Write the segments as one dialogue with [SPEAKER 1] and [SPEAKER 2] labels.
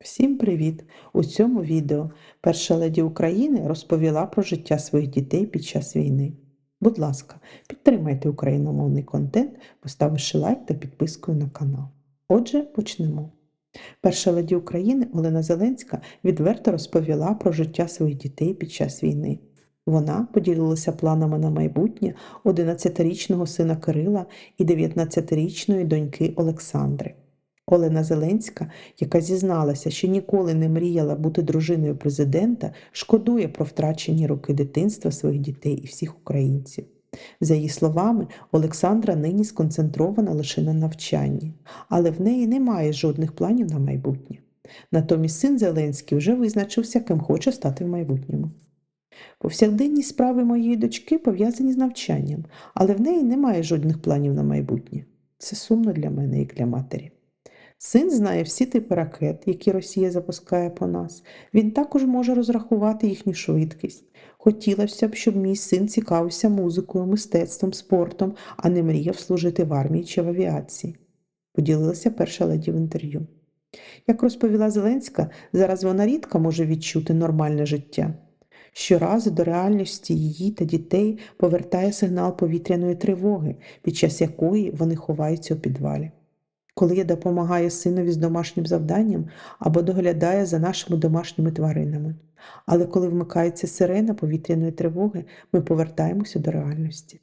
[SPEAKER 1] Всім привіт! У цьому відео перша леді України розповіла про життя своїх дітей під час війни. Будь ласка, підтримайте україномовний контент, поставивши лайк та підпискою на канал. Отже, почнемо. Перша леді України Олена Зеленська відверто розповіла про життя своїх дітей під час війни. Вона поділилася планами на майбутнє 11-річного сина Кирила і 19-річної доньки Олександри. Олена Зеленська, яка зізналася, що ніколи не мріяла бути дружиною президента, шкодує про втрачені роки дитинства своїх дітей і всіх українців. За її словами, Олександра нині сконцентрована лише на навчанні, але в неї немає жодних планів на майбутнє. Натомість син Зеленський вже визначився, ким хоче стати в майбутньому. Повсякденні справи моєї дочки пов'язані з навчанням, але в неї немає жодних планів на майбутнє. Це сумно для мене і для матері. Син знає всі типи ракет, які Росія запускає по нас. Він також може розрахувати їхню швидкість. Хотілося б, щоб мій син цікавився музикою, мистецтвом, спортом, а не мріяв служити в армії чи в авіації. Поділилася перша леді в інтерв'ю. Як розповіла Зеленська, зараз вона рідко може відчути нормальне життя. Щоразу до реальності її та дітей повертає сигнал повітряної тривоги, під час якої вони ховаються у підвалі. Коли я допомагаю синові з домашнім завданням або доглядаю за нашими домашніми тваринами. Але коли вмикається сирена повітряної тривоги, ми повертаємося до реальності.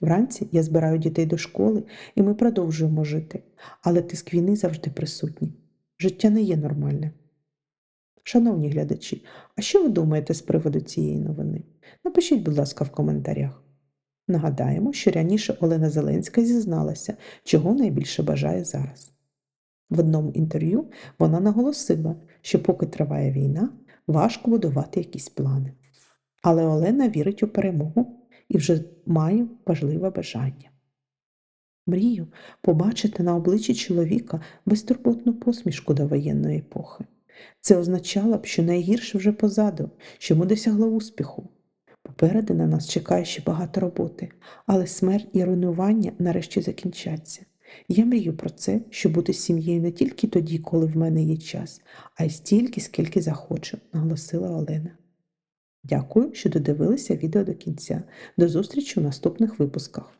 [SPEAKER 1] Вранці я збираю дітей до школи і ми продовжуємо жити, але тиск війни завжди присутній. Життя не є нормальне. Шановні глядачі, а що ви думаєте з приводу цієї новини? Напишіть, будь ласка, в коментарях. Нагадаємо, що раніше Олена Зеленська зізналася, чого найбільше бажає зараз. В одному інтерв'ю вона наголосила, що поки триває війна, важко будувати якісь плани. Але Олена вірить у перемогу і вже має важливе бажання. Мрію побачити на обличчі чоловіка безтурботну посмішку до воєнної епохи. Це означало б, що найгірше вже позаду, що ми досягли успіху. Попереду на нас чекає ще багато роботи, але смерть і руйнування нарешті закінчаться. Я мрію про це, щоб бути сім'єю не тільки тоді, коли в мене є час, а й стільки, скільки захочу, наголосила Олена. Дякую, що додивилися відео до кінця. До зустрічі у наступних випусках.